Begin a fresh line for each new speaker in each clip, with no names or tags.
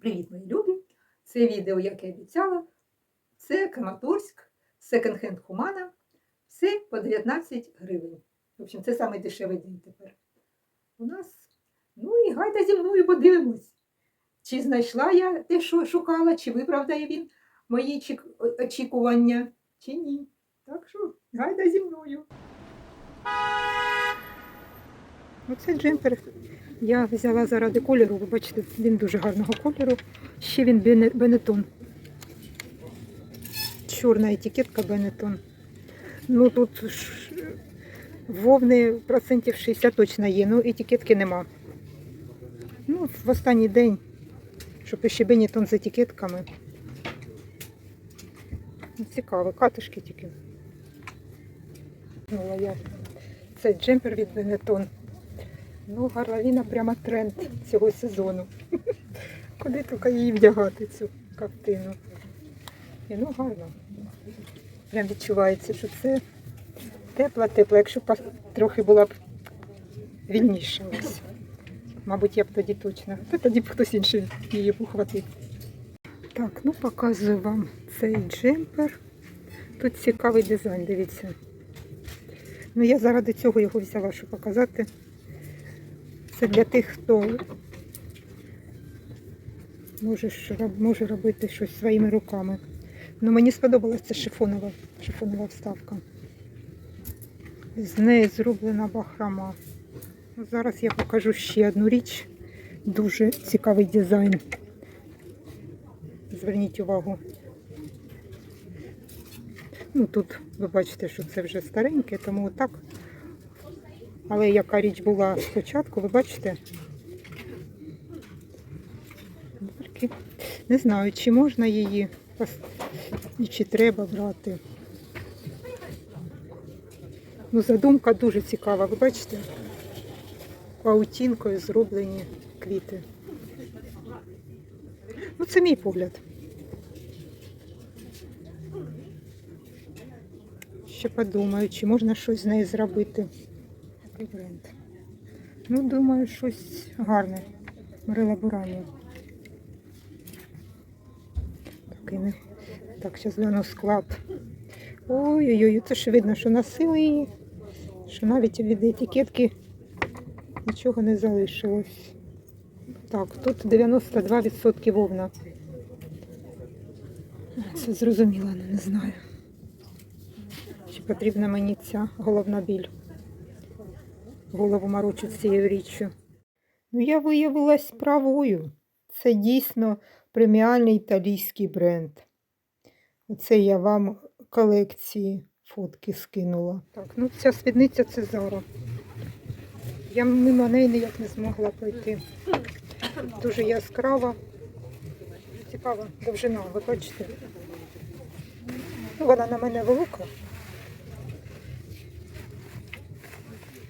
Привіт, мої любі! Це відео, як я обіцяла, це Краматорськ, секонд-хенд Хумана. Все по 19 гривень. В общем, це самий дешевий день тепер. У нас. Ну і гайда зі мною подивимось. Чи знайшла я те, що шукала, чи виправдає він мої очікування, чи ні. Так що, гайда зі мною. Оце джемпер я взяла заради кольору, ви бачите, він дуже гарного кольору. Ще він Бенетон. Чорна етикетка Бенетон. Ну тут вовни процентів 60 точно є, ну етикетки нема. Ну, в останній день, щоб ще Бенетон з етикетками. Ну, Цікаво, катишки тільки. Ну, я. Це джемпер від Бенетон. Ну, горловина прямо тренд цього сезону. Куди тільки її вдягати, цю картину. І ну гарно. Прям відчувається, що це тепла-тепла. Якщо б трохи була б вільніша ось. Мабуть, я б тоді точно. Та тоді б хтось інший її ухватив. Так, ну показую вам цей джемпер. Тут цікавий дизайн, дивіться. Ну, я заради цього його взяла, щоб показати. Це для тих, хто може, робити щось своїми руками. Ну, мені сподобалася шифонова, шифонова вставка. З неї зроблена бахрома. Ну, Зараз я покажу ще одну річ. Дуже цікавий дизайн. Зверніть увагу. Ну, тут ви бачите, що це вже стареньке, тому отак але яка річ була спочатку, ви бачите? Не знаю, чи можна її і чи треба брати. Ну, задумка дуже цікава, ви бачите? Паутінкою зроблені квіти. Ну, це мій погляд. Ще подумаю, чи можна щось з нею зробити. Такий бренд. Ну, думаю, щось гарне. Марила Бурані. Такий не. Так, зараз гляну склад. Ой-ой-ой, це ж видно, що носили її, що навіть від етикетки нічого не залишилось. Так, тут 92% вовна. Це зрозуміло, ну, не знаю. Чи потрібна мені ця головна біль голову морочить цією річчю. Ну, я виявилась правою. Це дійсно преміальний італійський бренд. Оце я вам колекції фотки скинула. Так, ну ця спідниця це Зара. Я мимо неї ніяк не змогла пройти. Дуже яскрава. Цікава довжина, ви бачите. Ну, вона на мене велика.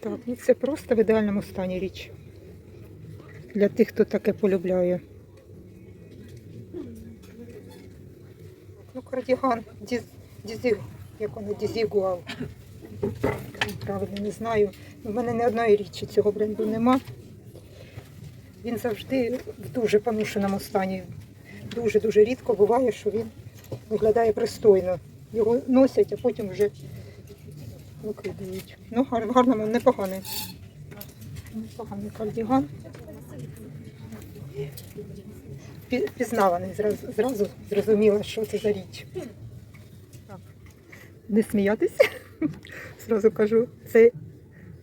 Так, ну це просто в ідеальному стані річ. Для тих, хто таке полюбляє. Ну, кардіган, діз, дізі, як воно, дізігуал. Правильно, не знаю. У мене не одної річі цього бренду нема. Він завжди в дуже поношеному стані. Дуже-дуже рідко буває, що він виглядає пристойно. Його носять, а потім вже викидають. Ну, в гарному, непоганий. Непоганий кардіган. Пі- Пізнаваний, зразу, зразу зрозуміла, що це за річ. Не сміятись, зразу кажу, це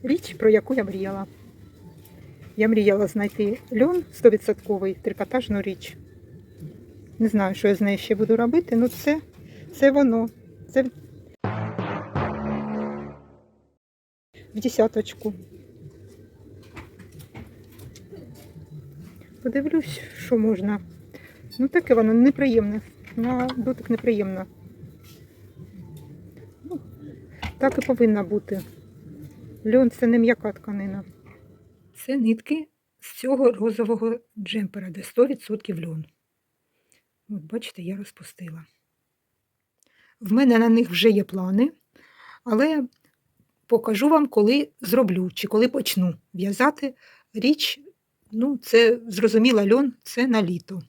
річ, про яку я мріяла. Я мріяла знайти льон 100% трикотажну річ. Не знаю, що я з нею ще буду робити, але це, це воно. Це в десяточку. Подивлюсь, що можна. Ну, таке воно неприємне. На дотик неприємно. Ну, так і повинна бути. Льон це не м'яка тканина. Це нитки з цього розового джемпера, де 100% льон. От бачите, я розпустила. В мене на них вже є плани, але покажу вам, коли зроблю чи коли почну в'язати річ. Ну, це зрозуміла льон, це на літо.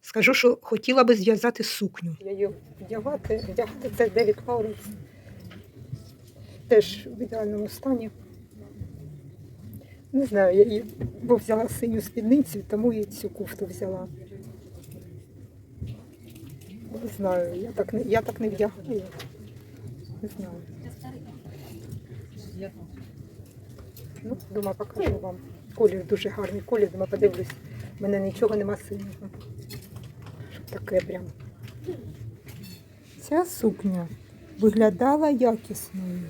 Скажу, що хотіла би зв'язати сукню. Я її вдягати, вдягати це Девід Лауренс. Теж в ідеальному стані. Не знаю, я її, бо взяла синю спідницю, тому і цю кофту взяла. Не знаю, я так не, я так не вдягаю. Не знаю. Ну, думаю, покажу вам. Колір дуже гарний колір, думаю, подивлюсь. У мене нічого нема синього. Щоб таке прям. Ця сукня виглядала якісною.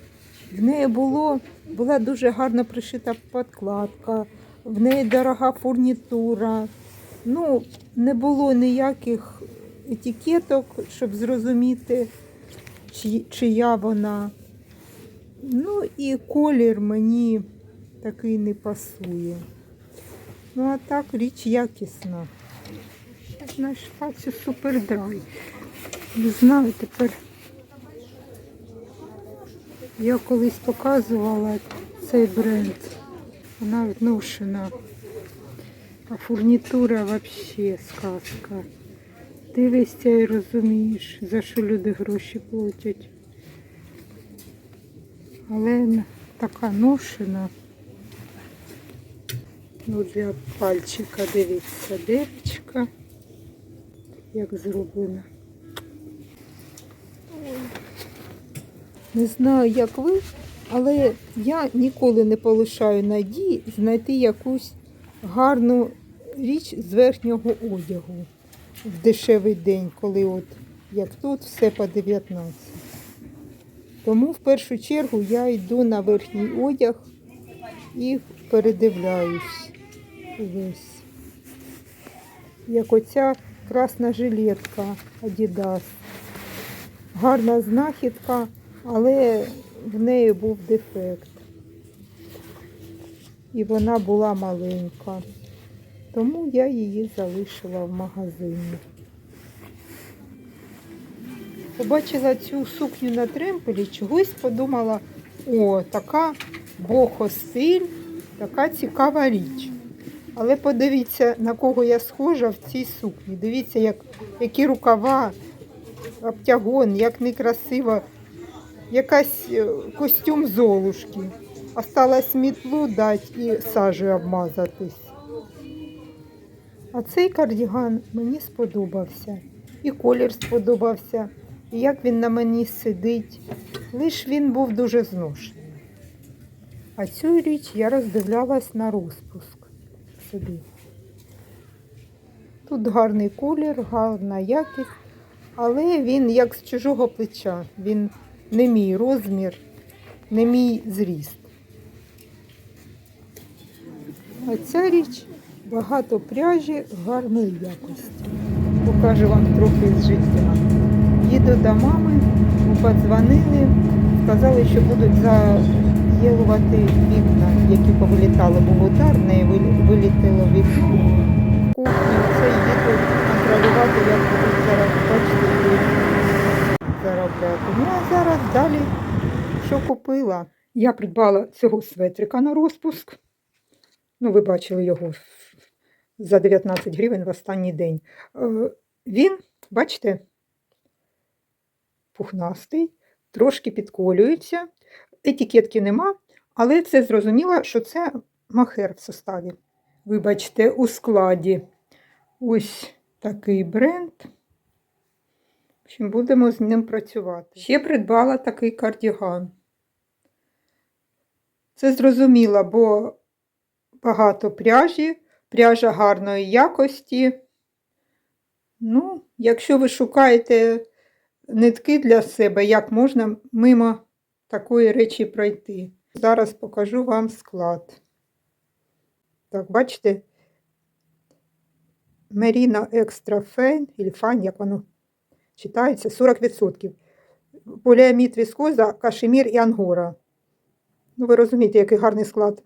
В неї було, була дуже гарно пришита подкладка, в неї дорога фурнітура. Ну, не було ніяких етикеток, щоб зрозуміти, чи, чия вона. Ну і колір мені такий не пасує. Ну, а так річ якісна. Я знайшла цю супердрай. Не знаю, тепер я колись показувала цей бренд. Вона відношена. А фурнітура взагалі сказка. Дивишся і розумієш, за що люди гроші платять. Але така ношена. Ну, для пальчика дивіться, дирочка, як зроблена. Не знаю, як ви, але я ніколи не полишаю надії знайти якусь гарну річ з верхнього одягу в дешевий день, коли от як тут все по 19. Тому в першу чергу я йду на верхній одяг і передивляюсь весь. Як оця красна жилетка Adidas. Гарна знахідка, але в неї був дефект. І вона була маленька. Тому я її залишила в магазині. Побачила цю сукню на тремпелі, чогось подумала, о, така бохо-стиль, така цікава річ. Але подивіться, на кого я схожа в цій сукні. Дивіться, як, які рукава, обтягон, як некрасиво. Якась е, костюм золушки. Осталось мітлу дати і сажею обмазатись. А цей кардіган мені сподобався. І колір сподобався, як він на мені сидить. Лиш він був дуже зношений. А цю річ я роздивлялась на розпуск собі. Тут гарний колір, гарна якість, але він як з чужого плеча. Він не мій розмір, не мій зріст. А ця річ багато пряжі гарної якості. Покажу вам трохи з життя. Їду до мами, ми подзвонили, сказали, що будуть заєлувати вікна, які повилітали. Був удар, в неї вилі- вікно. Кухню, це їду контролювати, як будуть зараз бачити заробляти. Ну а зараз далі, що купила? Я придбала цього светрика на розпуск. Ну, ви бачили його за 19 гривень в останній день. Е, Він, бачите, пухнастий, трошки підколюється. Етикетки нема, але це зрозуміло, що це махер в составі. Вибачте, у складі ось такий бренд. Общем, будемо з ним працювати. Ще придбала такий кардіган. Це зрозуміло, бо багато пряжі, пряжа гарної якості. Ну, якщо ви шукаєте нитки для себе, як можна мимо такої речі пройти. Зараз покажу вам склад. Так, бачите? Extra Fine, или Fine, як воно читається, 40%. Поліамід віскоза, кашемір і ангора. Ну, ви розумієте, який гарний склад.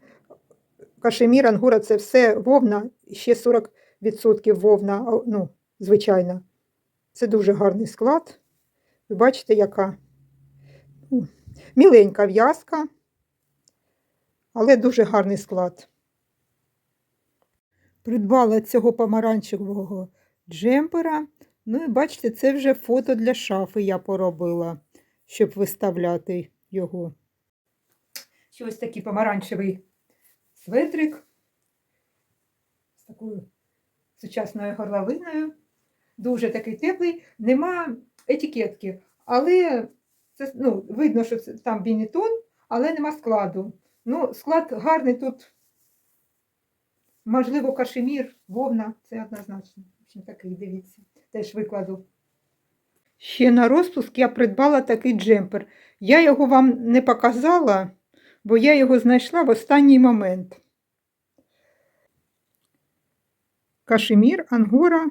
Кашемір, ангора це все вовна, ще 40% вовна, ну, звичайно. Це дуже гарний склад. Ви бачите, яка ну, міленька в'язка, але дуже гарний склад. Придбала цього помаранчевого джемпера. Ну і бачите, це вже фото для шафи я поробила, щоб виставляти його. Ще ось такий помаранчевий светрик з такою сучасною горловиною. Дуже такий теплий. Нема етикетки, але це, ну, видно, що це там бінетон, але нема складу. Ну, склад гарний тут. Можливо, кашемір, вовна, це однозначно. В общем, такий, дивіться, теж викладу. Ще на розпуск я придбала такий джемпер. Я його вам не показала, бо я його знайшла в останній момент. Кашемір, ангора,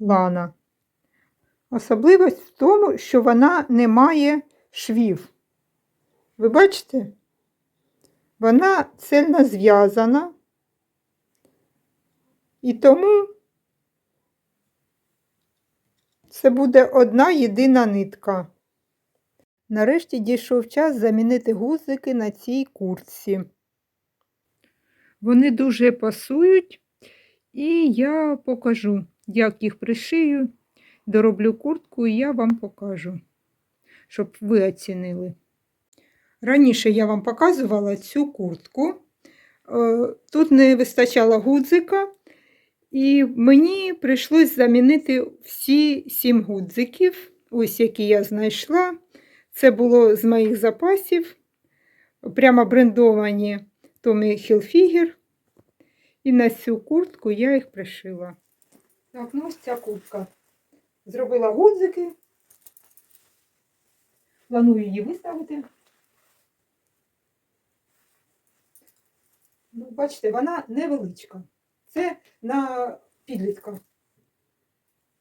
лана. Особливість в тому, що вона не має швів. Ви бачите? Вона цельно зв'язана. І тому це буде одна єдина нитка. Нарешті дійшов час замінити гузики на цій куртці. Вони дуже пасують, і я покажу, як їх пришию, дороблю куртку, і я вам покажу, щоб ви оцінили. Раніше я вам показувала цю куртку. Е, Тут не вистачало гудзика, і мені прийшлось замінити всі сім гудзиків, ось які я знайшла. Це було з моїх запасів, прямо брендовані Tommy Hilfiger. І на цю куртку я їх пришила. Так, ну ось ця куртка. Зробила гудзики. Планую її виставити. Ну, бачите, вона невеличка. Це на підлітка.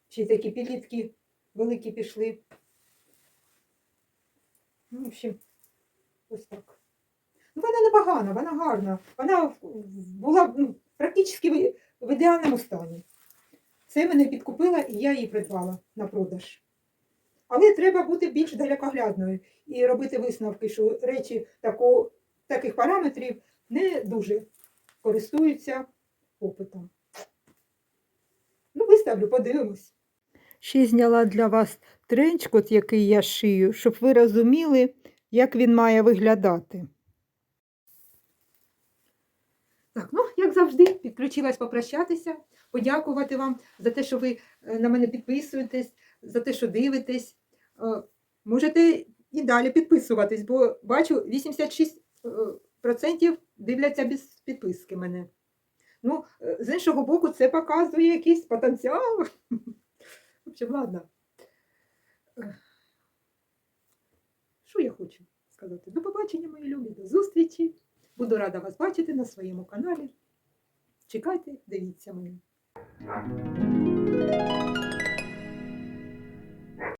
Ще такі підлітки великі пішли. Ну, в общем, ось так. Ну, вона непогана, вона гарна. Вона була ну, практично в ідеальному стані. Це мене підкупила і я її придбала на продаж. Але треба бути більш далекоглядною і робити висновки, що речі тако, таких параметрів не дуже користуються попитом. Ну, виставлю, подивимось. Ще зняла для вас тренчкот, який я шию, щоб ви розуміли, як він має виглядати. Так, ну, як завжди, підключилась попрощатися, подякувати вам за те, що ви е, на мене підписуєтесь, за те, що дивитесь. Е, Можете і далі підписуватись, бо бачу, 86% дивляться без підписки мене. Ну, е, з іншого боку, це показує якийсь потенціал. В ладно. Е, Що я хочу сказати? До побачення, мої любі, до зустрічі. Буду рада вас бачити на своєму каналі. Чекайте, дивіться мене.